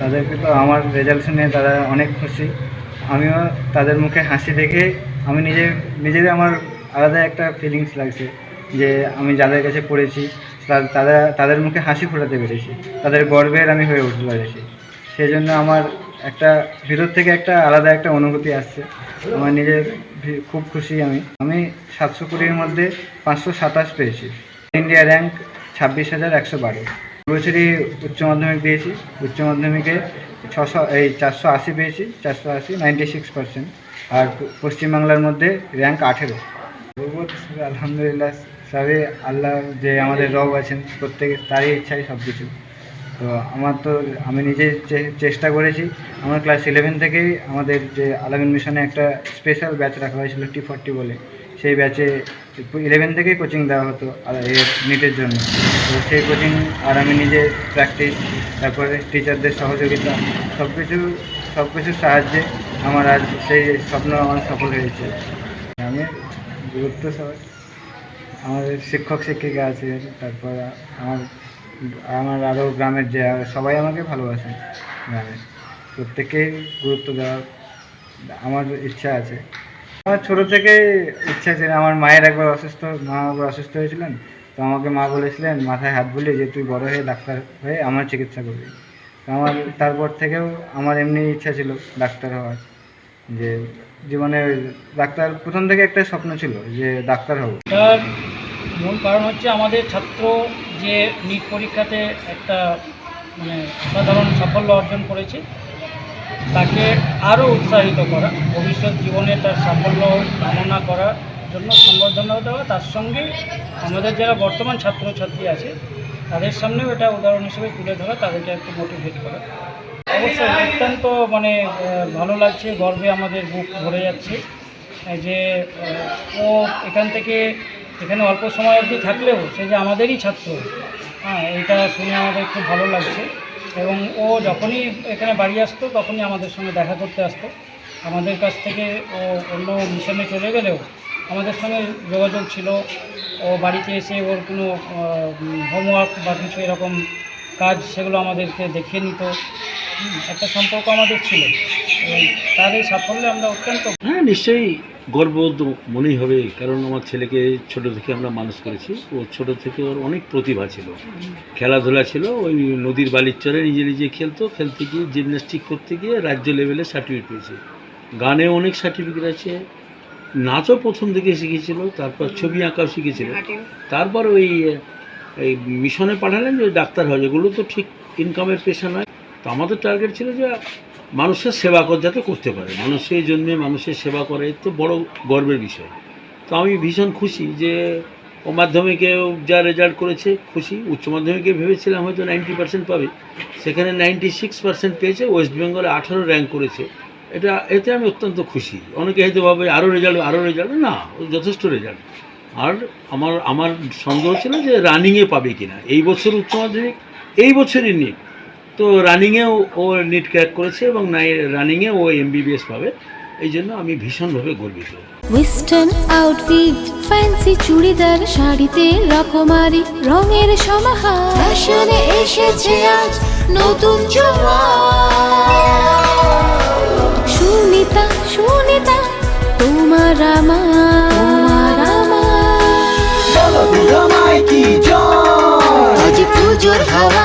তাদেরকে তো আমার রেজাল্ট শুনে তারা অনেক খুশি। আমিও তাদের মুখে হাসি দেখে আমি নিজে নিজের আমার আলাদা একটা ফিলিংস লাগছে যে আমি যাদের কাছে পড়েছি তারা তাদের মুখে হাসি ফোটাতে পেরেছি। তাদের গর্বের আমি হয়ে উঠতে পেরেছি। সেই জন্য আমার একটা, ভিতর থেকে একটা আলাদা একটা অনুভূতি আসছে। আমার নিজের খুব খুশি আমি। আমি সাতশো কুড়ির মধ্যে পাঁচশো সাতাশ পেয়েছি। ইন্ডিয়া র্যাঙ্ক ছাব্বিশ হাজার একশো বারো। বছরই উচ্চ মাধ্যমিক দিয়েছি। উচ্চ মাধ্যমিকে ছশো, এই চারশো আশি পেয়েছি, চারশো আশি নাইনটি সিক্স পার্সেন্ট আর পশ্চিমবাংলার মধ্যে র্যাঙ্ক আঠেরো। আলহামদুলিল্লাহ সবই আল্লাহ যে আমাদের রব আছেন, প্রত্যেকে তারই ইচ্ছাই সব কিছু তো আমার তো, আমি নিজে চেষ্টা করেছি। আমার ক্লাস ইলেভেন থেকেই আমাদের যে আলামিন মিশনে একটা স্পেশাল ব্যাচ রাখা হয়েছিল টি ফর্টি বলে। সেই ব্যাচে ইলেভেন থেকেই কোচিং দেওয়া হতো আর নিটের জন্য। তো সেই কোচিং আর আমি নিজে প্র্যাকটিস তারপরে টিচারদের সহযোগিতা সব কিছু সব কিছুর সাহায্যে আমার আজ সেই স্বপ্ন আমার সফল হয়েছে। আমি গুরুত্ব সবাই আমাদের শিক্ষক, শিক্ষিকা আছে তারপর আমার আমার আরও গ্রামের যে সবাই আমাকে ভালোবাসে গ্রামে। প্রত্যেকেই গুরুত্ব দেওয়ার আমার ইচ্ছা আছে। আমার ছোটো থেকে ইচ্ছা ছিল, আমার মায়ের একবার অসুস্থ, মা একবার অসুস্থ হয়েছিলেন, তো আমাকে মা বলেছিলেন, মাথায় হাত বুলিয়ে যে তুই বড় হয়ে ডাক্তার হয়ে আমার চিকিৎসা করবি। আমার তারপর থেকেও আমার এমনি ইচ্ছা ছিল ডাক্তার হওয়ার, যে জীবনে ডাক্তার প্রথম থেকে একটা স্বপ্ন ছিল যে ডাক্তার হব। তার মূল কারণ হচ্ছে আমাদের ছাত্র যে নিট পরীক্ষাতে একটা মানে সাধারণ সাফল্য অর্জন করেছে তাকে আরও উৎসাহিত করা, ভবিষ্যৎ জীবনে তার সাফল্য, কামনা করার জন্য সংবর্ধনা দেওয়া, তার সঙ্গে আমাদের যারা বর্তমান ছাত্রছাত্রী আছে, তাদের সামনেও এটা উদাহরণ হিসেবে তুলে ধরা, তাদেরকে একটু মোটিভেট করা। অবশ্যই অত্যন্ত মানে ভালো লাগছে, গর্বে আমাদের বুক ভরে যাচ্ছে যে ও এখান থেকে এখানে অল্প সময় অবধি থাকলেও সে যে আমাদেরই ছাত্র হ্যাঁ এটা শুনে আমাদের খুব ভালো লাগছে। এবং ও যখনই এখানে বাড়ি আসতো, তখনই আমাদের সঙ্গে দেখা করতে আসতো। আমাদের কাছ থেকে ও অন্য মিশনে চলে গেলেও আমাদের সঙ্গে যোগাযোগ ছিল। ও বাড়িতে এসে ওর কোনো হোমওয়ার্ক বা কিছু এরকম কাজ, সেগুলো আমাদেরকে দেখিয়ে নিত। একটা সম্পর্ক আমাদের ছিল। তার এই সাফল্যে আমরা অত্যন্ত হ্যাঁ নিশ্চয়ই গর্ব মনেই হবে, কারণ আমার ছেলেকে ছোট থেকে আমরা মানুষ করেছি। ও ছোট থেকে ওর অনেক প্রতিভা ছিল। খেলাধুলা ছিল, ওই নদীর বালির চরে নিজে নিজে খেলতো, খেলতে গিয়ে জিমন্যাস্টিক করতে গিয়ে রাজ্য লেভেলে সার্টিফিকেট পেয়েছে। গানে অনেক সার্টিফিকেট আছে, নাচও প্রথম থেকে শিখেছিল, তারপর ছবি আঁকাও শিখেছিল। তারপর ওই, এই মিশনে পাঠালেন যে ডাক্তার হয় এগুলো তো ঠিক ইনকামের পেশা নয়। তো আমাদের টার্গেট ছিল যে মানুষের সেবা কর যাতে করতে পারে। মানুষের জন্যে মানুষের সেবা করে তো বড় গর্বের বিষয়। তো আমি ভীষণ খুশি যে, ও মাধ্যমিকেও যা রেজাল্ট করেছে, খুশি। উচ্চ মাধ্যমিকে ভেবেছিলাম হয়তো নাইনটি পার্সেন্ট পাবে। সেখানে নাইনটি সিক্স পার্সেন্ট পেয়েছে ওয়েস্ট বেঙ্গলে আঠারো র্যাঙ্ক করেছে। এটা, এতে আমি অত্যন্ত খুশি। অনেকে হয়তো ভাবে আরও রেজাল্ট আরও রেজাল্ট না যথেষ্ট রেজাল্ট আর আমার আমার সন্দেহ ছিল যে রানিংয়ে পাবে কিনা। এই বছর উচ্চ মাধ্যমিক, এই বছরই নিট তো রানিংয়েও ও নিট ক্র্যাক করেছে এবং নাই রানিংয়ে ও এমবিবিএস পাবে। এই জন্য আমি ভীষণভাবে গর্বিত। ওয়েস্টার্ন আউটফিট ফ্যান্সি চুড়িদার শাড়িতে রকমারি রঙের সমাহার। ফ্যাশনে এসেছে আজ নতুন সুনিতা সুনিতা তোমার আমার আমার। আজ পুজোর হাওয়া।